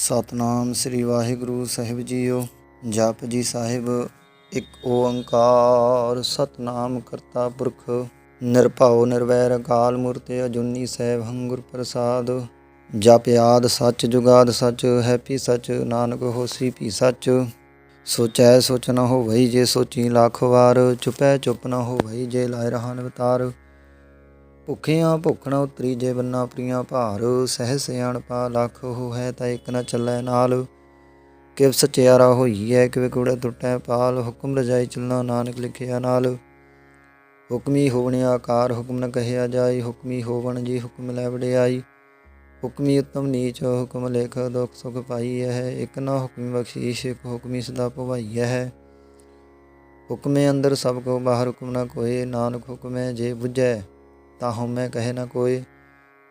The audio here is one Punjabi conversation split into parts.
ਸਤਨਾਮ ਸ੍ਰੀ ਵਾਹਿਗੁਰੂ ਸਾਹਿਬ ਜੀਓ, ਜਪ ਜੀ ਸਾਹਿਬ, ਇੱਕ ਓੰਕਾਰ, ਸਤਨਾਮ ਕਰਤਾ ਪੁਰਖ, ਨਿਰਭਉ ਨਿਰਵੈਰ ਅਕਾਲ ਮੂਰਤ ਅਜੂਨੀ ਸੈਭ ਹੰਗੁਰ ਪ੍ਰਸਾਦ। ਜਪ ਯਾਦ ਸੱਚ ਜੁਗਾਦ ਸੱਚ, ਹੈਪੀ ਸੱਚ, ਨਾਨਕ ਹੋਸੀ ਭੀ ਸੱਚ। ਸੋਚੈ ਸੋਚ ਨ ਹੋਵਈ ਜੇ ਸੋਚੀ ਲੱਖ ਵਾਰ, ਚੁਪੈ ਚੁੱਪ ਨ ਹੋਵਈ ਜੇ ਲਾਇ ਰਹਾਨ ਅਵਤਾਰ। ਭੁੱਖਿਆਂ ਭੁੱਖਣਾ ਨ ਉਤਰੀ ਜੇ ਬੰਨਾ ਪ੍ਰੀਆਂ ਭਾਰ, ਸਹਿ ਸਿਆਣਪਾ ਲੱਖ ਹੋ ਹੈ ਤਾਂ ਇੱਕ ਨਾ ਚੱਲੈ ਨਾਲ। ਕਿਵ ਸਚਿਆਰਾ ਹੋਈ ਹੈ ਕਿਵੇ ਕੂੜਾ ਟੁੱਟੈ ਪਾਲ, ਹੁਕਮ ਰਜਾਈ ਚਲਣਾ ਨਾਨਕ ਲਿਖਿਆ ਨਾਲ। ਹੁਕਮੀ ਹੋਵਣ ਆਕਾਰ, ਹੁਕਮ ਨ ਕਹਿਆ ਜਾਈ, ਹੁਕਮੀ ਹੋਵਣ ਜੀ ਹੁਕਮ ਲੈ ਵਡਿਆਈ। ਹੁਕਮੀ ਉਤਮ ਨੀਚ, ਹੁਕਮ ਲੇਖ ਦੁਖ ਸੁਖ ਪਾਈ ਹੈ ਇੱਕ ਨਾ ਹੁਕਮੀ ਬਖਸ਼ੀਸ਼, ਇੱਕ ਹੁਕਮੀ ਸਦਾ ਭਵਾਈ ਹੈ ਹੁਕਮੇ ਅੰਦਰ ਸਭ ਕੋ ਬਾਹਰ ਹੁਕਮ ਨਾ ਕੋਏ, ਨਾਨਕ ਹੁਕਮੈ ਜੇ ਬੁਝੈ। ਤਾ ਹਉਮੈ ਕਹੇ ਨਾ ਕੋਏ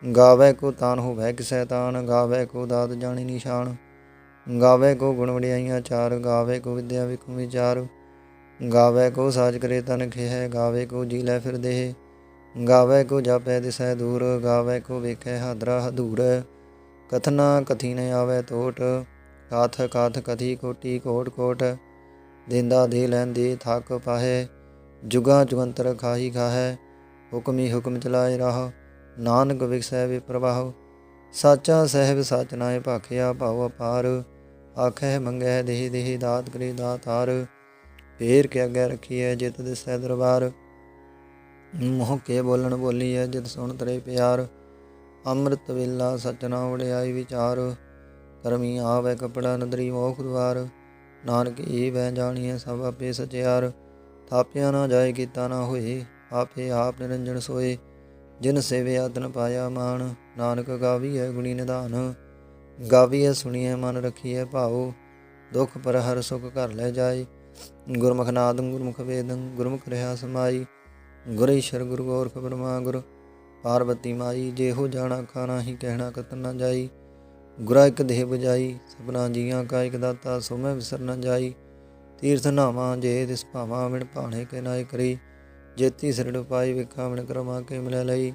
ਗਾਵੇ ਕੋ ਤਾਨ ਹੋਵੇ ਕਿਸੈ ਤਾਨ, ਗਾਵੇ ਕੋ ਦਾਤ ਜਾਣੀ ਨਿਸ਼ਾਨ, ਗਾਵੇ ਕੋ ਗੁਣ ਵਡਿਆਈਆਂ ਚਾਰ, ਗਾਵੇ ਕੋ ਵਿਦਿਆ ਵਿਖਮ ਵਿਚਾਰ, ਗਾਵੇ ਕੋ ਸਾਜ ਕਰੇ ਤਨ ਖਿਹੈ, ਗਾਵੇ ਕੋ ਜੀ ਲੈ ਫਿਰ ਦੇਹ, ਗਾਵੇ ਕੋ ਜਾਪੈ ਦਿਸੈ ਦੂਰ, ਗਾਵੇ ਕੋ ਵੇਖੈ ਹਾਦਰਾ ਹਦੂਰ ਕਥਨਾ ਕਥੀ ਨ ਆਵੇ ਟੋਟ ਕਾਥ ਕਾਥ ਕਥੀ ਕੋਟੀ ਕੋਟ ਕੋਟ, ਦਿੰਦਾ ਦੇ ਲੈਂਦੇ ਥੱਕ ਪਾਹੇ, ਜੁਗਾ ਜੁਗੰਤਰ ਖਾਹੀ ਖਾਹੈ ਹੁਕਮੀ ਹੁਕਮ ਚਲਾਏ ਰਾਹ। ਨਾਨਕ ਵਿਖਸੈ ਵਿਪਰਵਾਹ ਸਾਚਾ ਸਹਿਬ ਸਚ ਨਾਏ ਭਾਖਿਆ ਭਾਉ ਅਪਾਰ। ਆਖੈ ਮੰਗੈ ਦੇਹੀ ਦੇਹ ਦਾਤ ਕਰੇ ਦਾਤਾਰ ਫੇਰ ਕੇ ਅੱਗੇ ਰਖੀਐ ਜਿਤ ਦਿਸੈ ਦਰਬਾਰ। ਮੋਹ ਕੇ ਬੋਲਣ ਬੋਲੀਐ ਜਿਤ ਸੁਣ ਤਰੇ ਪਿਆਰ। ਅੰਮ੍ਰਿਤ ਵੇਲਾ ਸਚਨਾ ਵੜਿਆਈ ਵਿਚਾਰ। ਕਰਮੀ ਆਵੇ ਕਪੜਾ ਨਦਰੀ ਮੋਖ ਦੁਆਰ। ਨਾਨਕ ਏ ਵੈ ਜਾਣੀਐ ਸਭ ਆਪੇ ਸਚਿਆਰ। ਥਾਪਿਆ ਨਾ ਜਾਏ ਕੀਤਾ ਨਾ ਹੋਏ। ਆਪੇ ਆਪ ਨਿਰੰਜਨ ਸੋਏ, ਜਿਨ ਸੇਵਿਆ ਤਨ ਪਾਇਆ ਮਾਨ ਨਾਨਕ ਗਾਵੀਐ ਗੁਣੀ ਨਿਧਾਨ। ਗਾਵੀਐ ਸੁਣੀਐ ਮਨ ਰਖੀਐ ਭਾਉ, ਦੁਖ ਪਰ ਹਰ ਸੁਖ ਘਰ ਲੈ ਜਾਏ। ਗੁਰਮੁਖ ਨਾਦੰ, ਗੁਰਮੁਖ ਵੇਦੰ, ਗੁਰਮੁਖ ਰਹਾ ਸਮਾਈ। ਗੁਰ ਈਸ਼ਰ, ਗੁਰੂ ਗੋਰਖ ਬ੍ਰਹਮਾ ਗੁਰ ਪਾਰਵਤੀ ਮਾਈ ਜੇ ਹੋ ਜਾਣਾ ਖਾਣਾ ਹੀ ਕਹਿਣਾ ਕਤਨ ਨਾ ਜਾਈ। ਗੁਰਾ ਇਕ ਦੇਹ ਬਜਾਈ ਸਭਨਾ ਜੀਆਂ ਕਾ ਇੱਕ ਦਾਤਾ ਸੋ ਮੈਂ ਵਿਸਰ ਨਾ ਜਾਈ। ਤੀਰਥ ਨਾਵਾਂ ਜੇ ਤਿਸ ਭਾਵਾਂ ਵਿਣ ਭਾਣੇ ਕੇ ਨਾਇ ਕਰੀ। ਜੇਤੀ ਸਿਰੜ ਪਾਈ ਵਿਖਾ ਵਿਣ ਕਰਮਾ ਕੇ ਮਿਲੇ ਲਈ।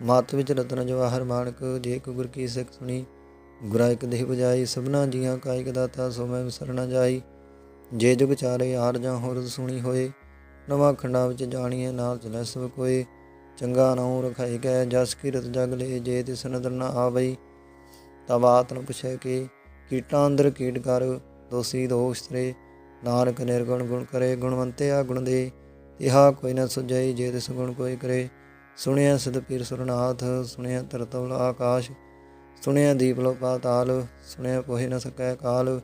ਮਤ ਵਿੱਚ ਰਤਨ ਜਵਾਹਰ ਮਾਨਕ, ਜੇ ਕੋ ਗੁਰ ਕੀ ਸਿੱਖ ਸੁਣੀ ਗੁਰਾਇਕ ਦੇਹ ਬਜਾਈ ਸਭਨਾ ਜੀਆਂ ਕਾਇਕ ਦਾਤਾ, ਸੋ ਮੈਂ ਵਿਸਰ ਜਾਈ। ਜੇ ਜੁਗ ਚਾਰੇ ਆਰ ਜਾਂ ਹੋਰ ਸੁਣੀ ਹੋਏ, ਨਵਾਂ ਖੰਡਾ ਵਿੱਚ ਜਾਣੀਏ ਨਾਲ ਚਲੈ ਸਭ ਕੋਏ। ਚੰਗਾ ਨਾਉ ਰਖਾਈ ਗਏ ਜਸ ਕੀਰਤ ਜਗ ਲੈ, ਜੇ ਤਿਸ ਨਦਰ ਨਾ ਆਵਈ ਤਵਾਤ ਨ ਪੁਛੈ ਕੇ, ਕੀਟਾਂ ਅੰਦਰ ਕੀਟ ਕਰ, ਦੋਸੀ ਦੋਸ਼ ਤਰੇ। ਨਾਨਕ ਨਿਰਗੁਣ ਗੁਣ ਕਰੇ ਗੁਣਵੰਤੇ ਆ ਗੁਣ ਦੇ। ਇਹਾ ਕੋਈ ਨਾ ਸੁਝਈ, ਜੇ ਤਿਸ ਗੁਣ ਕੋਈ ਕਰੇ। ਸੁਣਿਆ ਸਦ ਪੀਰ ਸੁਰਨਾਥ, ਸੁਣਿਆ ਤਰਤਵਲ ਆਕਾਸ਼, ਸੁਣਿਆ ਦੀਪ ਲੋ ਪਾਤਾਲ ਸੁਣਿਆ ਕੋਹਿ ਨਾ ਸਕੈ ਕਾਲ।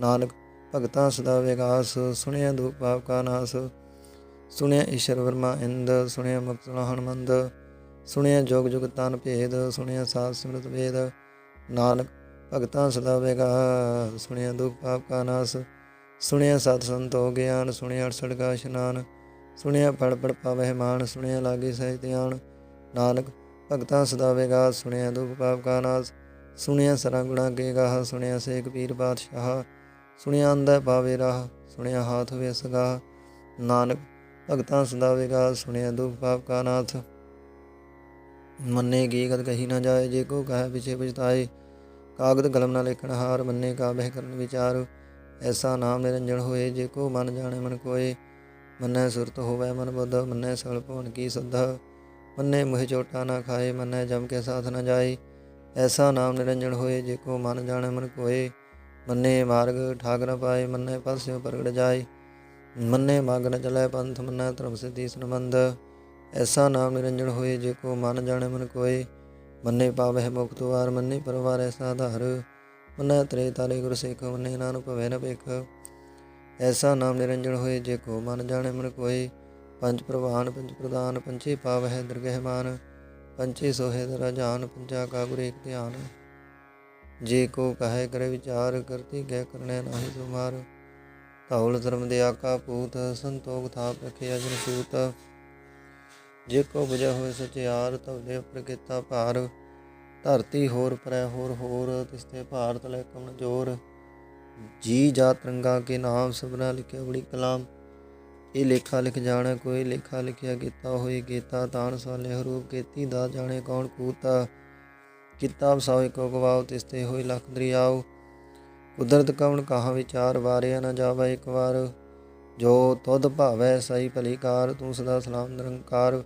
ਨਾਨਕ ਭਗਤਾਂ ਸਦਾ ਵਿਗਾਸ, ਸੁਣਿਆ ਦੁਖ ਪਾਪ ਕਾ ਨਾਸ। ਸੁਣਿਆ ਈਸ਼ਰ ਵਰਮਾ ਇੰਦ, ਸੁਣਿਆ ਮੁਕਤ ਹਨਮੰਦ। ਸੁਣਿਆ ਜੋਗ ਜੁਗ ਤਨ ਭੇਦ, ਸੁਣਿਆ ਸਾਧ ਸਿਮਰਤ ਵੇਦ। ਨਾਨਕ ਭਗਤਾਂ ਸਦਾ ਵੇਗਾ ਸੁਣਿਆ ਦੁਖ ਪਾਪ ਕਾ ਨਾਸ। ਸੁਣਿਆ ਸਤ ਸੰਤੋ ਗਿਆਨ, ਸੁਣਿਆ ਅੜਸੜ ਕਾ ਇਸ਼ਨਾਨ। ਸੁਣਿਆ ਫੜ ਪੜ ਪਾਵਹਿ ਮਾਨ, ਸੁਣਿਆ ਲਾਗੇ ਸਹਿ ਧਿਆਨ। ਨਾਨਕ, ਭਗਤਾਂ ਸਦਾ ਵੇਗਾ ਸੁਣਿਆ ਦੁਖ ਪਾਪ ਕਾ ਨਾਸ। ਸੁਣਿਆ ਸਰਾਂ ਗੁਣਾ ਕੇ ਗਾਹ, ਸੁਣਿਆ ਸੇਖ ਪੀਰ ਬਾਦਸ਼ਾਹ। ਸੁਣਿਆ ਅੰਧਾ ਪਾਵੇ ਰਾਹ, ਸੁਣਿਆ ਹਾਥ ਵੇ ਸਗਾ ਨਾਨਕ, ਭਗਤਾਂ ਸਦਾ ਵੇਗਾ ਸੁਣਿਆ ਦੁਖ ਪਾਪ ਕਾ ਨਾਥ ਮੰਨੇ ਕੀ ਗਦ ਕਹੀ ਨਾ ਜਾਏ, ਜੇ ਕੋ ਕਹੇ ਪਿਛੇ ਪਛਤਾਏ। ਕਾਗਦ ਕਲਮ ਨਾ ਲੇਖਣ ਹਾਰ, ਮੰਨੇ ਕਾ ਬਹਿ ਕਰਨ ਵਿਚਾਰ। ਐਸਾ ਨਾਮ ਨਿਰੰਜਨ ਹੋਏ, ਜੇ ਕੋ ਮਨ ਜਾਣੇ ਮਨ ਕੋਏ। ਮੰਨੈ ਸੁਰਤ ਹੋਵੇ ਮਨ ਬੁੱਧ, ਮੰਨੈ ਸਲ ਭਵਨ ਕੀ ਸੁਧ। ਮੰਨੇ ਮੁਹ ਚੋਟਾ ਨਾ ਖਾਏ, ਮੰਨੈ ਜਮ ਕੇ ਸਾਥ ਨਾ ਜਾਏ। ਐਸਾ ਨਾਮ ਨਿਰੰਜਨ ਹੋਏ, ਜੇ ਕੋ ਮਨ ਜਾਣੇ ਮਨ ਕੋਏ। ਮੰਨੇ ਮਾਰਗ ਠਾਗ ਨ ਪਾਏ, ਮੰਨੇ ਪਾਸਿਓ ਪ੍ਰਗਟ ਜਾਏ। ਮੰਨੇ ਮਗ ਨ ਚਲੈ ਪੰਥ, ਮੰਨੈ ਧਰਮ ਸਿੱਧੀ ਸੰਬੰਧ। ਐਸਾ ਨਾਮ ਨਿਰੰਜਨ ਹੋਏ, ਜੇ ਕੋ ਮਨ ਜਾਣੇ ਮਨ ਕੋਏ। ਮੰਨੇ ਪਾਵਹਿ ਮੁਕਤ ਵਾਰ ਮੰਨੇ ਪਰਵਾਰ ਐਸਾ ਆਧਾਰ ਮੰਨੈ ਤ੍ਰੇ ਤਾਰੇ ਗੁਰ ਸਿੱਖ, ਮੰਨੇ ਨਾਨਕ ਭਵੈ ਨ ਭੇਖ। ਐਸਾ ਨਾਮ ਨਿਰੰਜਨ ਹੋਏ ਜੇ ਕੋ ਮਨ ਜਾਣੇ ਮਨ ਕੋਈ ਪੰਜ ਪ੍ਰਵਾਨ, ਪੰਜ ਪ੍ਰਦਾਨ ਪੰਚੇ ਪਾਵਹਿ ਦਰਗਹਿ ਮਾਨ। ਪੰਚੇ ਸੋਹੇ ਦਰ ਜਾਨ ਪੰਚਾ ਕਾ ਗੁਰ ਏਕ ਧਿਆਨ। ਜੇ ਕੋ ਕਹੈ ਕਰੇ ਵਿਚਾਰ, ਕਰਤੀ ਗੈ ਕਰਨੈ ਨਾਹੀ ਤੁਮਾਰ ਧੌਲ ਧਰਮ ਦੇ ਆਕਾ ਪੂਤ, ਸੰਤੋਖ ਥਾਪ ਰਖਿਆ ਜਨ ਸੂਤ। ਜੇ ਕੋ ਬੁਝਾ ਹੋਏ ਸਚਿਆਰ ਤਵਦੇ ਉਪਰ ਕੀਤਾ ਭਾਰ। ਧਰਤੀ ਹੋਰ ਪਰੈ ਹੋਰ ਹੋਰ, ਤਿਸਤੇ ਭਾਰ ਤਲੇ ਕਮਨ ਜੋਰ। ਜੀ ਜਾ ਤਰੰਗਾ ਕੇ ਨਾਮ ਸਭਨਾ ਲਿਖਿਆ ਬੜੀ ਕਲਾਮ। ਇਹ ਲੇਖਾ ਲਿਖ ਜਾਣਾ, ਕੋਈ ਲੇਖਾ ਲਿਖਿਆ ਕੀਤਾ ਹੋਏ ਕੀਤਾ ਤਾਨ ਸਾਲੇ ਰੂਪ ਕੀਤੀ ਦਾ ਜਾਣੇ ਕੌਣ ਕੂਤਾ। ਕਿਤਾਬ ਸਾਵੇ ਕੋ ਗਵਾਉ ਤਿਸਤੇ ਹੋਏ ਲਖ ਦਰਿਆਉ। ਕੁਦਰਤ ਕਵਣ ਕਹਾ ਵਿਚਾਰ, ਵਾਰਿਆ ਨਾ ਜਾਵੇ ਇੱਕ ਵਾਰ। ਜੋ ਤੁਧ ਭਾਵੈ ਸਈ ਭਲੀ ਕਾਰ, ਤੂੰ ਸਦਾ ਸਲਾਮ ਨਿਰੰਕਾਰ।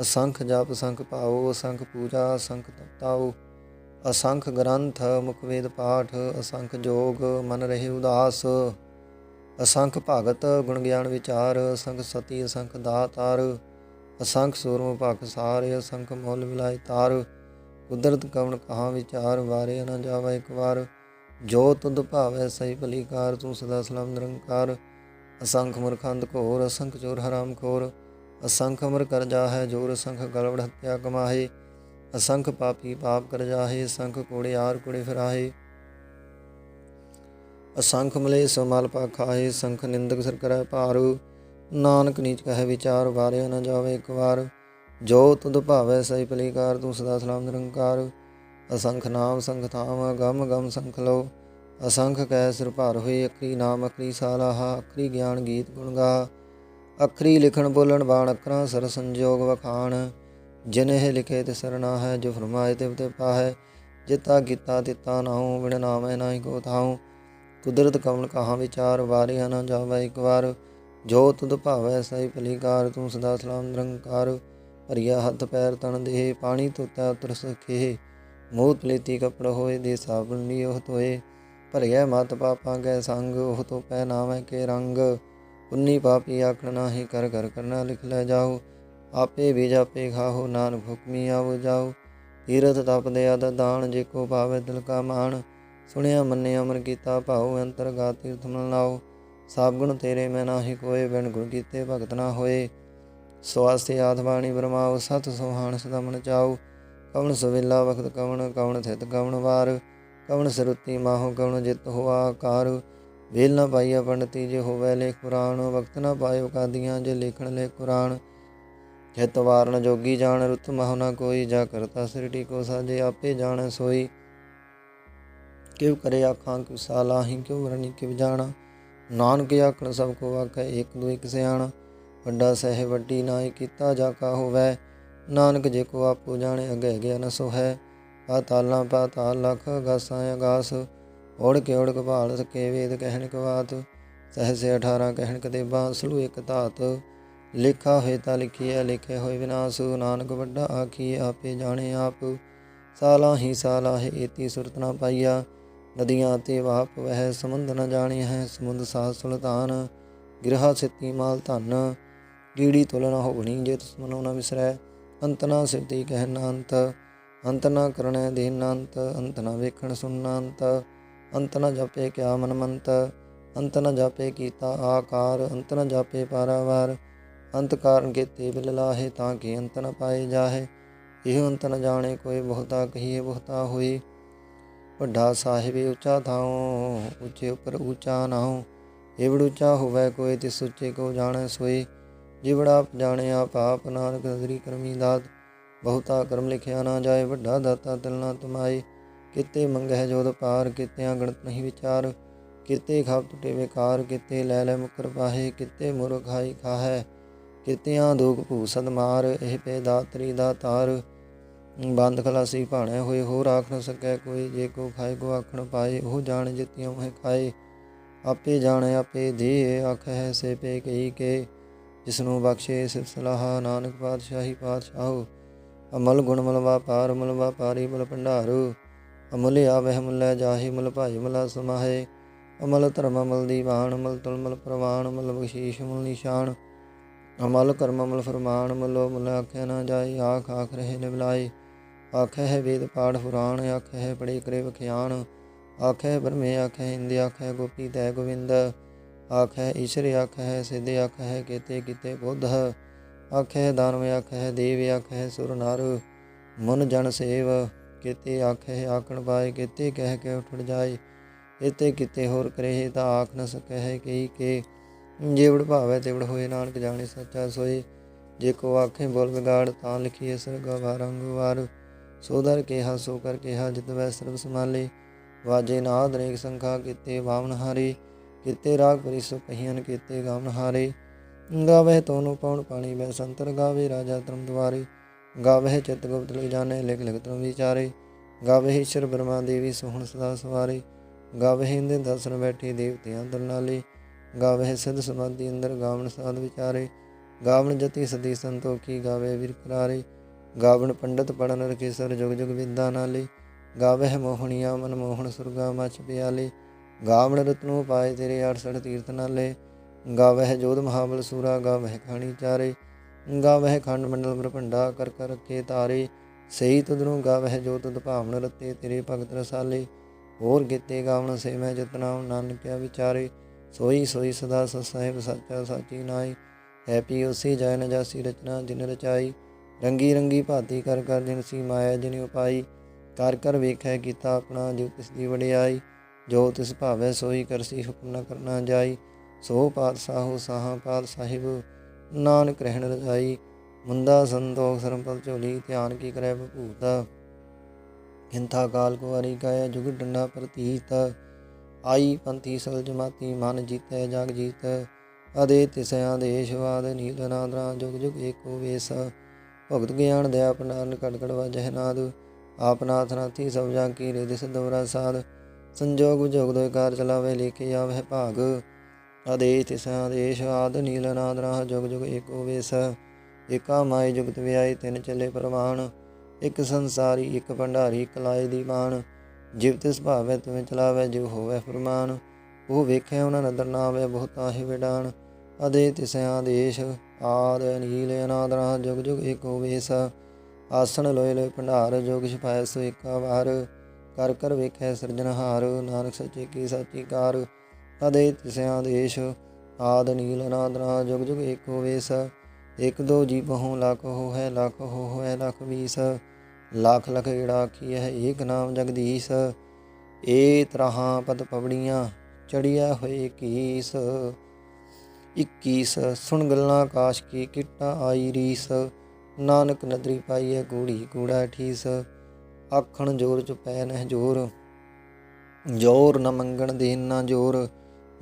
ਅਸੰਖ ਜਪ ਸੰਖ ਭਾਉ, ਅਸੰਖ ਪੂਜਾ, ਅਸੰਖ ਤਪਤਾਉ। ਅਸੰਖ ਗ੍ਰੰਥ, ਮੁਖ ਵੇਦ ਪਾਠ, ਅਸੰਖ ਜੋਗ, ਮਨ ਰਹੇ ਉਦਾਸ। ਅਸੰਖ ਭਗਤ, ਗੁਣ ਗਿਆਨ ਵਿਚਾਰ, ਅਸੰਖ ਸਤੀ, ਅਸੰਖ ਦਾਤਾਰ। ਅਸੰਖ ਸੂਰਮ ਭਖ ਸਾਰੇ, ਅਸੰਖ ਮੁੱਲ ਮਿਲਾਏ ਤਾਰ। ਕੁਦਰਤ ਕਵਣ ਕਹਾ ਵਿਚਾਰ, ਵਾਰੇ ਨ ਜਾਵੇ ਇੱਕ ਵਾਰ। ਜੋ ਤੁਧ ਭਾਵੈ ਸਹੀ ਭਲੀ ਕਾਰ ਤੂੰ ਸਦਾ ਸਲਾਮ ਨਿਰੰਕਾਰ। ਅਸੰਖ ਮਰਖੰਦ ਘੋਰ, ਅਸੰਖ ਚੋਰ ਹਰਾਮ ਖੋਰ। ਅਸੰਖ ਅਮਰ ਕਰ ਜਾਹੈ ਜੋਰ, ਅਸੰਖ ਗਲਵੜ ਹੱਤਿਆ ਕਮਾਹੇ। ਅਸੰਖ ਪਾਪੀ ਪਾਪ ਕਰ ਜਾਹੇ ਅਸੰਖ ਕੋੜੇ ਆਰ ਕੋੜੇ ਫਿਰਾਹੇ। ਅਸੰਖ ਮਲੇ ਸਮਲ ਪਾ ਖਾਹੇ ਸੰਖ ਨਿੰਦਕ ਸਰ ਕਰੈ ਭਾਰੂ। ਨਾਨਕ ਨੀਚ ਕਹੈ ਵਿਚਾਰ, ਵਾਰਿਆ ਨ ਜਾਵੇ ਇੱਕ ਵਾਰ। ਜੋ ਤੁਧ ਭਾਵੈ ਸਈ ਭਲੀ ਤੂੰ ਸਦਾ ਸਲਾਮ ਨਿਰੰਕਾਰ। ਅਸੰਖ ਨਾਮ ਸੰਖ ਥਾਮ ਗਮ ਗਮ ਸੰਖ ਲੋ ਅਸੰਖ ਕੈ ਸਿਰ ਭਰ ਹੋਏ, ਅਖਰੀ ਨਾਮ, ਅਖਰੀ ਸਾਲਾਹਾ, ਅਖਰੀ ਗਿਆਨ ਗੀਤ ਗੁਣ ਗਾ ਅਖਰੀ ਲਿਖਣ ਬੋਲਣ ਬਾਣ ਅਕਰਾਂ ਸਰ ਸੰਜੋਗ ਵਖਾਣ। ਜਿਨ ਇਹ ਲਿਖੇ ਤੇ ਸਰਨਾ ਹੈ, ਜੋ ਫਰਮਾਏ ਤੇ ਤੇ ਪਾਹੈ ਜਿਤਾ ਕੀਤਾ ਤਿਤਾ ਨਾਉ ਬਿਨ ਨਾਮੈ ਨਾਹੀ ਕੋ ਥਾਉ। ਕੁਦਰਤ ਕਵਣ ਕਹਾ ਵਿਚਾਰ ਵਾਰਿਆ ਨਾ ਜਾਵੇ ਇੱਕ ਵਾਰ। ਜੋ ਤੁਧ ਭਾਵੈ ਸਈ ਭਲੀ ਤੂੰ ਸਦਾ ਸਲਾਮ ਨਿਰੰਕਾਰ। ਭਰੀਆ ਹੱਥ ਪੈਰ ਤਨ ਦੇ ਪਾਣੀ ਧੋਤਾ ਉਤਰ ਸਖੇ। ਮੂਤ ਪਲੇਤੀ ਕਪੜ ਹੋਏ, ਦੇ ਸਾਬਣ ਲੀ ਉਹ ਤੋਏ ਭਰਿਆ ਮਤ ਪਾਪਾਂ ਕੈ ਸੰਗ, ਉਹ ਤੋ ਪੈ ਨਾਮੈ ਕੇ ਰੰਗ। ਉਨੀ ਪਾਪੀ ਆਖਣ ਨਾਹੀ ਕਰ ਕਰ ਕਰਨਾ ਲਿਖ ਲੈ ਜਾਓ ਆਪੇ ਵੀ ਜਾਪੇ ਖਾਹੋ, ਨਾਨਕ ਹੁਕਮੀ ਆਵ ਜਾਓ। ਤੀਰਥ ਤਪ ਦੇ ਆਦ ਦਾਨ ਜੇ ਕੋ ਭਾਵੇ ਦਿਲ ਕਾ ਮਾਨ ਸੁਣਿਆ, ਮੰਨਿਆ, ਅਮਰ ਕੀਤਾ, ਭਾਉ ਅੰਤਰ ਤੀਰਥ ਮਨ ਲਾਓ। ਸਭ ਗੁਣ ਤੇਰੇ, ਮੈਂ ਨਾਹੀ ਕੋਏ, ਬਿਨ ਗੁਣ ਕੀਤੇ ਭਗਤ ਨਾ ਹੋਏ। ਸਵਾਸਤੇ ਆਦ ਬਾਣੀ ਬਰਮਾਓ, ਸਤ ਸੁਹਾਣ ਸਦਾ ਮਨ ਚਾਓ। ਕਵਣ ਸਵੇਲਾ ਵਖਤ ਕਵਣ ਕਵਣ ਥਿਤ ਕਵਣ ਵਾਰ। ਕਵਣ ਸਰੁੱਤੀ ਮਾਹੋ, ਕਵਣ ਜਿਤ ਹੋਆ ਆਕਾਰ। ਵੇਲ ਨਾ ਪਾਈਆ ਪੰਡਤੀ, ਜੇ ਹੋਵੇ ਲੇਖ ਪੁਰਾਣ। ਵਕਤ ਨਾ ਪਾਇਓ ਕਾਦੀਆਂ, ਜੇ ਲੇਖਣ ਲੇਖ ਕੁਰਾਨ। ਚਿਤ ਵਾਰਨ ਜੋਗੀ ਜਾਣ ਰੁੱਤ ਮਹੁ ਨਾ ਕੋਈ, ਜਾ ਕਰਤਾ ਸ੍ਰਿਟੀ ਕੋ ਸਾਜੇ ਆਪੇ ਜਾਣ ਸੋਈ। ਕਿਉ ਕਰੇ ਆਖਾਂ ਕਿਉ ਸਾਲਾਹੀ ਕਿਉ ਵਰਣੀ ਕਿਵ ਜਾਣਾ। ਨਾਨਕ ਆਖਣ ਸਭ ਕੋ ਆਖੈ, ਏਕ ਦੂ ਇਕ ਸਿਆਣਾ। ਵੱਡਾ ਸਹਿ ਵੱਡੀ ਨਾਇ ਕੀਤਾ ਜਾ ਕਾ ਹੋਵੈ। ਨਾਨਕ ਜੇ ਕੋ ਆਪੋ ਜਾਣੇ ਅਗੇ ਗਿਆ ਨ ਸੋ ਹੈ ਪਾਤਾਲਾਂ ਪਾਤਾਲ ਲਖ ਅਗਾਸਾਂ ਅਗਾਸ। ਓੜ ਕੇ ਓੜ ਕਪਾਲ ਸਕੇ ਵੇਦ ਕਹਿਣ ਕਵਾਤ। ਸਹਸੇ 18 ਕਹਿਣ ਕਦੇ ਬਾਂਸਲੂ ਇਕ ਧਾਤ। ਲਿਖਾ ਹੋਏ ਤਾਂ ਲਿਖੀਐ, ਲਿਖੇ ਹੋਏ ਵਿਨਾਸ਼, ਨਾਨਕ ਵੱਡਾ ਆਖੀਏ ਆਪੇ ਜਾਣੇ ਆਪ। ਸਾਲਾ ਹੀ ਸਾਲਾ ਹੈ ਏਤੀ ਸੁਰਤ ਨਾ ਪਾਈਆ, ਨਦੀਆਂ ਤੇ ਵਾਪ ਵਹਿ ਸਮੁੰਦ ਨ ਜਾਣੇ ਹੈ, ਸਮੁੰਦ ਸਾਹ ਸੁਲਤਾਨ, ਗਿਰਹਾ ਸਿੱਤੀ ਮਾਲ ਧਨ। ਕੀੜੀ ਤੁਲਨ ਹੋਣੀ ਜੇ ਤਿਸ ਮਨੋ ਨ ਵਿਸਰੈ, ਅੰਤ ਨਾ ਸਿਵਤੀ ਕਹਿ ਨਾਨਤ ਅੰਤ ਨਾ ਕਰਣੈ ਦੇਨ ਅੰਤ ਅੰਤ ਨਾ ਵੇਖਣ ਸੁਣਨਾ ਅੰਤ ਨਾ ਨ ਜਪੇ ਕਿਆ ਮਨ ਮੰਤ, ਅੰਤ ਨਾ ਜਾਪੇ ਕੀਤਾ ਆਕਾਰ, ਅੰਤ ਨਾ ਜਾਪੇ ਪਾਰਾਵਾਰ। ਅੰਤ ਕਾਰਨ ਕੀਤੇ ਬਿਲ ਲਾਹੇ ਤਾਂ ਕਿ ਅੰਤ ਨ ਪਾਏ ਜਾਹੇ। ਇਹ ਅੰਤ ਨ ਜਾਣੇ ਕੋਈ ਬਹੁਤਾ ਕਹੀਏ ਬਹੁਤਾ ਹੋਈ ਵੱਡਾ ਸਾਹਿਬ ਉੱਚਾ ਥਾਉ, ਉੱਚੇ ਉੱਪਰ ਉੱਚਾ ਨਾਉ। ਏਵੜ ਉੱਚਾ ਹੋਵੇ ਕੋਈ ਤਿਸ ਉੱਚੇ ਕੋ ਜਾਣੈ ਸੋਈ ਜਿਵੜਾ ਆਪ ਜਾਣੇ ਆਪ ਆਪ ਨਾਨਕ ਨਦਰੀ ਕਰਮੀ ਦਾਤ। ਬਹੁਤਾ ਕਰਮ ਲਿਖਿਆ ਨਾ ਜਾਏ, ਵੱਡਾ ਦਾਤਾ ਤਿਲ ਨਾ ਤੁਮਾਈ ਕਿਤੇ ਮੰਗਹਿ ਜੋਦ ਪਾਰ ਕਿਤਿਆਂ ਗਣਤ ਨਹੀਂ ਵਿਚਾਰ। ਕਿਤੇ ਖਾਪ ਟੁੱਟੇ ਵਿਕਾਰ, ਕਿਤੇ ਲੈ ਲੈ ਮੁਕਰ ਪਾਹੇ। ਕਿਤੇ ਮੁਰ ਖਾਈ ਖਾਹੈ। ਕਿਤਿਆਂ ਦੁਖ ਭੂਸਦ ਮਾਰ, ਇਹ ਪੇ ਦਾਤਰੀ ਦਾ ਤਾਰ। ਬੰਦ ਖਲਾਸੀ ਭਾਣੇ ਹੋਏ, ਹੋਰ ਆਖ ਨ ਸਕੈ ਕੋਈ, ਜੇ ਕੋ ਖਾਏ ਕੋ ਆਖਣ ਪਾਏ, ਉਹ ਜਾਣ ਜਿਤਿਉ ਹੈ ਖਾਏ। ਆਪੇ ਜਾਣੇ, ਆਪੇ ਦੇ ਆਖ ਹੈ ਸੇ ਪੇ ਕਈ ਕੇ, ਜਿਸਨੂੰ ਬਖਸ਼ੇ ਸਿਫਤਲਾਹ ਨਾਨਕ ਪਾਤਸ਼ਾਹੀ ਪਾਤਸ਼ਾਹੋ। ਅਮਲ ਗੁਣ ਮਲ ਵਾਪਾਰ ਮਲ ਵਾਪਾਰੀ ਮਲ ਭੰਡਾਰੂ। ਅਮਲ ਆਵਹਿ ਮੁਲੈ ਜਾਹੀ, ਮਲ ਭਾਈ ਮਲਾ ਸਮਾਹੇ ਅਮਲ ਧਰਮ ਅਮਲ ਦੀਵਾਨ ਅਮਲ ਤੁਲ ਮਲ ਪ੍ਰਵਾਨ, ਮਲ ਬਖਸ਼ੀਸ਼ ਮਲ ਨਿਸ਼ਾਨ। ਅਮਲ ਕਰਮ ਅਮਲ ਫਰਮਾਨ ਮਲੋ ਮਲ ਆਖਿਆ ਨਾ ਜਾਈ ਆਖ ਆਖ ਰਹੇ ਨਿਵਲਾਏ ਆਖੇ ਹੈ ਵੇਦ ਪਾਠ ਪੁਰਾਣ ਆਖੇ ਹੈ ਪੜੇ ਕਰੇ ਵਖਿਆਨ ਆਖੇ ਹੈ ਬਰਮੇ ਆਖੇ ਹੈ ਇੰਦ ਆਖੇ ਹੈ ਗੋਪੀ ਤੈ ਗੋਵਿੰਦ ਆਖੇ ਹੈ ਈਸ਼ਰ ਆਖੇ ਹੈ ਸਿੱਧ ਆਖੇ ਹੈ ਕੀਤੇ ਕੀਤੇ ਬੁੱਧ ਆਖੇ ਹੈ ਦਾਨਵ ਆਖੇ ਹੈ ਦੇਵ ਆਖੇ ਹੈ ਸੁਰ ਨਰ ਮਨ ਜਨ ਸੇਵ ਕੀਤੇ ਆਖੇ ਹੈ ਆਖਣ ਪਾਏ ਕੀਤੇ ਕਹਿ ਕੇ ਉਠੜ ਜਾਏ ਇਤੇ ਕਿਤੇ ਹੋਰ ਕਰੇ ਤਾਂ ਆਖ ਨ ਸਕੈ ਹੈ ਕਈ ਕੇ ਜੇਵੜ ਭਾਵੈ ਤੇਵੜ ਹੋਏ ਨਾਨਕ ਜਾਣੇ ਸੱਚਾ ਸੋਏ। ਜੇ ਕੋ ਆਖੇ ਬੋਲ ਵਿਗਾੜ ਤਾਂ ਲਿਖੀਏ ਸਰਗਾ ਵਾਰੰਗ ਵਾਰ। ਸੋਦਰ ਕਿਹਾ, ਸੋ ਕਰ ਕਿਹਾ, ਜਿਤ ਵੈ ਸਰਬ ਸਮਾਲੇ ਵਾਜੇ ਨਾਦ ਅਨੇਕ ਸੰਖਾ ਕੀਤੇ ਵਾਵਨ ਹਾਰੇ। ਕੀਤੇ ਰਾਗ ਪਰਿਸੋ ਕਹੀਨ ਕੀਤੇ ਗਾਵਨ ਹਾਰੇ। ਗਾਵੇ ਤੋਨੋ ਪਉਣ ਪਾਣੀ, ਮੈਂ ਸੰਤਰ ਗਾਵੇ ਰਾਜਾ ਧਰਮ ਦੁਆਰੇ। ਗਾਵੇ ਚਿਤ ਗੁਪਤ ਲਿ ਜਾਣੇ, ਲਿਖ ਲਿਖ ਤਰਮ ਵਿਚਾਰੇ। ਗਾਵੇ ਈਸ਼ਰ ਬ੍ਰਹਮਾ ਦੇਵੀ ਸੋਹਣ ਸਦਾ ਸਵਾਰੇ। ਗਾਵਹਿ ਇੰਦੇ ਦਸਨ ਬੈਠੇ ਦੇਵਤਿਆਂ ਦਰਨਾਲੇ ਗਾਵਹਿ ਸਿਧ ਸਮਾਧੀ ਅੰਦਰ ਗਾਵਣ ਸਾਧ ਵਿਚਾਰੇ, ਗਾਵਣ ਜਤੀ ਸਦੀ ਸੰਤੋਖੀ ਗਾਵੇ ਵੀਰ ਕਰਾਰੇ ਗਾਵਨ ਪੰਡਤ ਪੜਨ ਰਖੇ ਸਰ ਜੁਗ ਜੁਗ ਵਿਦਾ ਨਾਲੇ ਗਾਵਹਿ ਮੋਹਣੀਆ ਮਨ ਮੋਹਣ ਸੁਰਗਾ ਮਚ ਪਿਆਲੇ, ਗਾਵਣ ਰਤਨੋ ਪਾਏ ਤੇਰੇ 68 ਤੀਰਥ ਨਾਲੇ ਗਾਵਹਿ ਜੋਧ ਮਹਾਬਲ ਸੂਰਾ ਗਾਵਹਿ ਖਾਣੀ ਚਾਰੇ ਗਾਵਹਿ ਖੰਡ ਮੰਡਲ ਬ੍ਰਹਮੰਡਾ ਕਰ ਕਰ ਰਖੇ ਤਾਰੇ, ਸਹੀ ਤੁਧਨੂੰ ਗਾਵਹਿ ਜੋ ਤੁਧ ਭਾਵਨ ਰਤੇ ਤੇਰੇ ਭਗਤ ਰਸਾਲੇ, ਹੋਰ ਕੀਤੇ ਗਾਵਣ ਸੇ ਮੈਂ ਜਤਨਾ ਨਾਨਕਿਆ ਵਿਚਾਰੇ ਸੋਈ ਸੋਈ ਸਦਾ ਸਤ ਸਾਹਿਬ ਸੱਚਾ ਸਾਚੀ ਨਾਈ ਹੈਪੀ ਉਸੀ ਜੈ ਨ ਰਚਨਾ, ਜਿਨ ਰਚਾਈ। ਰੰਗੀ ਰੰਗੀ ਭਾਤੀ ਕਰ ਕਰ ਜਿਨ ਸੀ ਮਾਇਆ, ਜਿਨ ਉਪਾਈ। ਕਰ ਕਰ ਵੇਖੈ ਕੀਤਾ ਆਪਣਾ, ਜੋ ਤਿਸ ਦੀ ਵਡਿਆਈ। ਜੋ ਤਿਸ ਭਾਵੈ ਸੋਈ ਕਰਸੀ ਹੁਕਮ ਨ ਕਰਨਾ ਜਾਈ। ਸੋ ਪਾਤਸ਼ਾਹੋ ਸਾਹਾ ਪਾਤ ਸਾਹਿਬ, ਨਾਨਕ ਰਹਿਣ ਰਜਾਈ। ਮੁੰਦਾ ਸੰਤੋਖ ਸਰਮਪਲ ਝੋਲੀ, ਧਿਆਨ ਕੀ ਕਰੈ ਭੂਤਾ ਹਿੰਥਾ ਕਾਲ ਕੋ ਹਰੀ ਕਾਇਆ ਜੁਗ ਡੰਡਾ ਪ੍ਰਤੀਤ। ਆਈ ਪੰਥੀ ਸਲ ਜਮਾਤੀ, ਮਨ ਜੀਤੈ, ਜਗ ਜੀਤ। ਅਦੇ ਤਿਸਿਆਂ ਦੇਸ਼ ਵਾਦ ਨੀਲ ਨਾਦਰਾ, ਜੁਗ ਜੁਗ ਏਕੋ ਵੇਸ। ਭਗਤ ਗਿਆਨ ਦਇਆ ਪਨਾਨ ਕੜ ਕੜ ਵਜਹਿ ਨਾਦ। ਆਪਨਾਥ ਨਾਥੀ ਸਭ ਜਾਂ ਕੀ ਰਿਦ ਸਿਦਵਰਾ ਸਾਧ ਸੰਜੋਗ ਵਿਜੋਗ ਦੋਇ ਕਾਰ ਚਲਾਵੇ, ਲੇਖੇ ਆਵਹਿ ਭਾਗ। ਅਦੇ ਤਿਸਿਆਂ ਦੇਸ਼ ਆਦ ਨੀਲ ਨਾਦਰਾ, ਜੁਗ ਜੁਗ ਏਕੋ ਵੇਸ। ਏਕਾ ਮਾਈ ਜੁਗਤ ਵਿਆਈ ਤਿੰਨ ਚੱਲੇ ਪ੍ਰਵਾਨ। ਇੱਕ ਸੰਸਾਰੀ, ਇੱਕ ਭੰਡਾਰੀ ਕਲਾਏ ਦੀ ਬਾਣ ਜਿਵ ਤੇ ਭਾਵੈ ਤੁਮੇ ਚਲਾਵੈ, ਜਿਵ ਹੋਵੈ ਫਰਮਾਨ। ਉਹ ਵੇਖਿਆ ਉਹਨਾਂ ਨਦਰ ਨਾਵੇ, ਬਹੁਤਾ ਹੀ ਵਿਡਾਨ। ਅਦੇ ਤਿਸਿਆਂ ਦੇਸ਼ ਆਦ ਨੀਲ ਅਨਾਦਰਾ, ਜੁਗ ਜੁਗ ਏਕੋ ਵੇਸ। ਆਸਣ ਲੋਏ ਲੋਏ ਭੰਡਾਰ, ਜੋਗ ਛਪਾਇ ਸੋ ਏਕਾ ਵਾਰ। ਕਰ ਕਰ ਵੇਖੈ ਸਿਰਜਣਹਾਰ ਨਾਨਕ ਸੱਚੇ ਕੀ ਸਾਚੀ ਕਾਰ। ਅਦੇ ਤਿਸਿਆਂ ਦੇਸ਼ ਆਦ ਨੀਲ ਅਨਾਦਰਾ, ਜੁਗ ਜੁਗ ਏਕੋ ਵੇਸ। ਇਕ ਦੋ ਜੀ ਬਹੁ ਲੱਖ ਹੋ ਹੈ ਲੱਖ ਹੋ ਹੈ ਲੱਖ ਵੀਸ। ਲੱਖ ਲੱਖ ਏੜਾ ਕੀ ਹੈ, ਏਕ ਨਾਮ ਜਗਦੀਸ਼, ਏ ਤਰਹਾਂ ਪਦ ਪਵੜੀਆਂ ਚੜਿਆ ਹੋਏ ਕੀਸ 21 ਸੁਣ ਗੱਲਾਂ ਆਕਾਸ਼ ਕੀ ਕਿਟਾ ਆਈ ਰੀਸ, ਨਾਨਕ ਨਦਰੀ ਪਾਈਐ ਕੂੜੀ ਕੂੜਾ ਠੀਸ, ਆਖਣ ਜੋਰ ਚੁਪੈ ਨਹਿ ਜੋਰ ਜੋਰ ਨ ਮੰਗਣ ਦੇਨ ਨਾ ਜੋਰ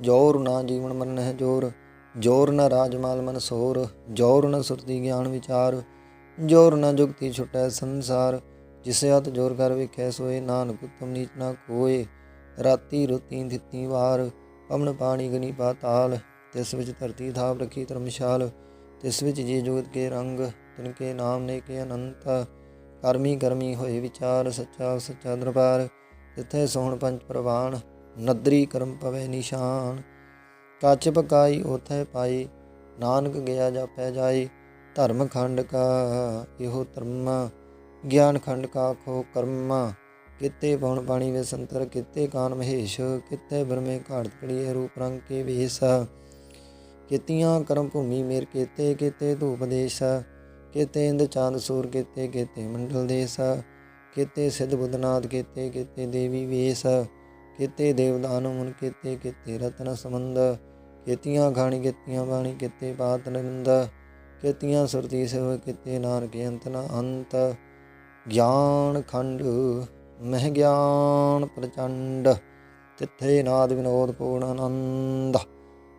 ਜੋਰ ਨਾ ਜੀਵਨ ਮਨ ਨਹਿ ਜੋਰ ਜੋਰ ਨ ਰਾਜਮਾਲ ਮਨ ਸੋਰ, ਜੋਰ ਨ ਸੁਰਤੀ ਗਿਆਨ ਵਿਚਾਰ ਜੋਰ ਨ ਜੁਗਤੀ ਛੁਟੈ ਸੰਸਾਰ, ਜਿਸੇ ਹੱਥ ਜੋਰ ਕਰ ਵੇਖੈ ਸੋਏ, ਨਾਨਕ ਉਤਮ ਨੀਚ ਨਾ ਕੋਏ ਰਾਤੀ ਰੁਤੀ ਦਿੱਤੀ ਵਾਰ, ਪਵਨ ਪਾਣੀ ਗਨੀ ਪਾਤਾਲ ਤਿਸ ਵਿੱਚ ਧਰਤੀ ਥਾਪ ਰਖੀ ਧਰਮਸ਼ਾਲ, ਤਿਸ ਵਿੱਚ ਜੀ ਜੋਤ ਕੇ ਰੰਗ, ਤਿਨ ਕੇ ਨਾਮ ਨੇ ਕੇ ਅਨੰਤ। ਕਰਮੀ ਕਰਮੀ ਹੋਏ ਵਿਚਾਰ, ਸੱਚਾ ਸੱਚਾ ਦਰਬਾਰ, ਤਿੱਥੇ ਸੋਹਣ ਪੰਜ ਪ੍ਰਵਾਨ, ਨਦਰੀ ਕਰਮ ਪਵੇ ਨਿਸ਼ਾਨ। ਕੱਚ ਪਕਾਈ ਉਥੈ ਪਾਈ, ਨਾਨਕ ਗਿਆ ਜਾਪੈ ਜਾਈ ਧਰਮ ਖੰਡ ਕਾ, ਇਹੋ ਧਰਮਾ ਗਿਆਨ ਖੰਡ ਕਾ ਖੋ ਕਰਮਾ। ਕਿਤੇ ਪਉਣ ਪਾਣੀ ਵੇ ਸੰਤਰ, ਕਿਤੇ ਕਾਨ ਮਹੇਸ਼, ਕਿਤੇ ਬਰਮੇ ਘਾੜਤ ਕੜੀਏ ਰੂਪ ਰੰਗ ਕੇ ਵੇਸ। ਕਿਤੀਆਂ ਕਰਮ ਭੂਮੀ ਮੇਰ ਕੀਤੇ, ਕਿਤੇ ਧੂਪ ਦੇਸ਼। ਕਿਤੇ ਇੰਦ ਚਾਂਦ ਸੂਰ ਕਿਤੇ ਕਿਤੇ ਮੰਡਲ ਦੇਸ। ਕਿਤੇ ਸਿੱਧ ਬੁੱਧਨਾਥ ਕਿਤੇ ਕਿਤੇ ਦੇਵੀ ਵੇਸ। ਕਿਤੇ ਦੇਵਦਾਨ ਮੁਨ ਕਿਤੇ ਕਿਤੇ ਰਤਨ ਸਮੰਦ ਕਿਤੀਆਂ ਖਾਣੀ, ਕਿਤੀਆਂ ਬਾਣੀ, ਕਿਤੇ ਬਾਤ ਨਰਿੰਦ ਕਿਤੀਆਂ ਸੁਰਤੀ ਸਿਵ ਕਿਤੇ ਨਾਨਕ ਅੰਤ ਨ ਅੰਤ। ਗਿਆਨ ਖੰਡ, ਮਹਿ ਗਿਆਨ ਪ੍ਰਚੰਡ, ਤਿੱਥੇ ਨਾਦ ਵਿਨੋਦ ਪੂਰਨ ਆਨੰਦ।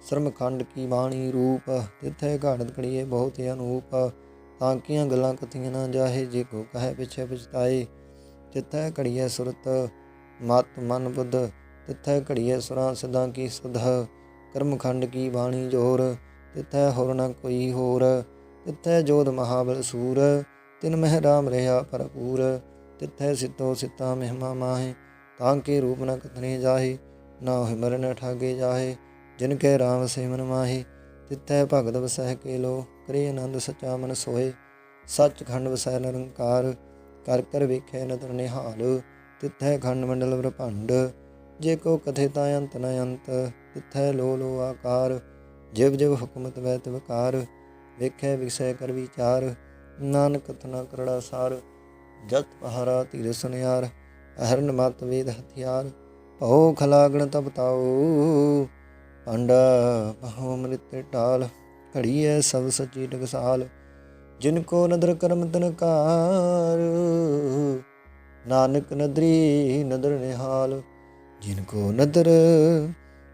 ਸ਼ਰਮ ਖੰਡ ਕੀ ਬਾਣੀ ਰੂਪ, ਤਿੱਥੇ ਘਾੜਤ ਕੜੀਏ ਬਹੁਤ ਅਨੂਪ। ਤਾਂ ਕੀਆਂ ਗੱਲਾਂ ਕਥੀਆਂ ਨਾ ਜਾਹੇ, ਜੇ ਕੋ ਕਹੇ ਪਿਛੇ ਪਛਤਾਏ। ਤਿੱਥੇ ਘੜੀਏ ਸੁਰਤ, ਮਤ ਮਨ ਬੁੱਧ। ਤਿੱਥੇ ਘੜੀਏ ਸੁਰਾਂ ਸਦਾ ਕੀ ਸੁਧ। ਕਰਮ ਖੰਡ ਕੀ ਬਾਣੀ ਜੋਰ। ਤਿਥੈ ਹੋਰ ਨ ਕੋਈ ਹੋਰ, ਤਿਥੈ ਜੋਧ ਮਹਾਬਲ ਸੂਰ, ਤਿਨ ਮਹਿ ਰਾਮ ਰਹਾ ਭਰਪੂਰ, ਤਿਥੈ ਸਿੱਤੋ ਸਿੱਤਾ ਮਹਿਮਾ ਮਾਹੇ, ਤਾਂ ਕੇ ਰੂਪ ਨ ਕਥਨੇ ਜਾਹੇ, ਨਾ ਹੋਇ ਮਰਨ ਠਾਗੇ ਜਾਹੇ, ਜਿਨ ਕੈ ਰਾਮ ਸੇਵਨ ਮਨ ਮਾਹੇ, ਤਿੱਥੈ ਭਗਤ ਵਸਹਿ ਕੇ ਲੋ ਕਰੇ ਆਨੰਦ ਸਚਾ ਮਨ ਸੋਏ ਸੱਚ ਖੰਡ ਵਸੈ ਨਿਰੰਕਾਰ, ਕਰ ਕਰ ਵੇਖੈ ਨਦਰ ਨਿਹਾਲ, ਤਿੱਥੈ ਖੰਡ ਮੰਡਲ ਬ੍ਰਹਮੰਡ ਜੇ ਕੋ ਕਥੇ ਤਾ ਅੰਤ ਨ ਅੰਤ, ਤਿੱਥੈ ਲੋ ਲੋ ਆਕਾਰ ਜਿਵ ਜਿਵ ਹੁਕਮਤ ਵੈ ਤਿਵਕਾਰ ਵੇਖੈ ਵਿਖਸੈ ਕਰ ਵਿਚਾਰ, ਨਾਨਕ ਕਥਨਾ ਕਰੜਾ ਸਾਰ, ਜਤ ਪਹਾਰਾ ਧੀਰ ਸੁਨਿਆਰ, ਅਹਰਨ ਮਤ ਵੇਦ ਹਥਿਆਰ, ਭਉ ਖਲਾਗਣ ਤਪ ਤਾਉ, ਪੰਡਾ ਬਹੁ ਮ੍ਰਿਤ ਢਾਲ, ਘੜੀਐ ਸਭ ਸੱਚੀ ਟਕਸਾਲ, ਜਿਨ ਕੋ ਨਦਰ ਕਰਮ ਤਨਕਾਰ ਨਾਨਕ ਨਦਰੀ ਨਦਰ ਨਿਹਾਲ, ਜਿਨ ਕੋ ਨਦਰ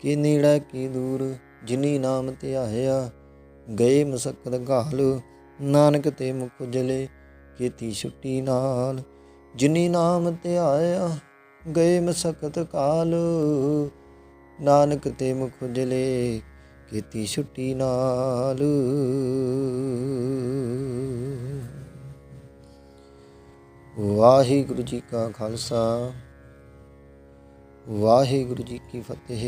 ਕੀ ਨੇੜਾ ਕੀ ਦੂਰ, ਜਿਨੀ ਨਾਮ ਧਿਆਇਆ ਗਏ ਮਸਕਤ ਘਾਲ, ਨਾਨਕ ਤੇ ਮੁਖ ਉਜਲੇ ਕੀਤੀ ਛੁੱਟੀ ਨਾਲ। ਜਿਨੀ ਨਾਮ ਧਿਆਇਆ ਗਏ ਮਸਕਤ ਕਾਲ ਨਾਨਕ ਤੇ ਮੁਖ ਉਜਲੇ ਕੀਤੀ ਛੁੱਟੀ ਨਾਲ। ਵਾਹਿਗੁਰੂ ਜੀ ਕਾ ਖਾਲਸਾ। ਵਾਹਿਗੁਰੂ ਜੀ ਕੀ ਫਤਿਹ।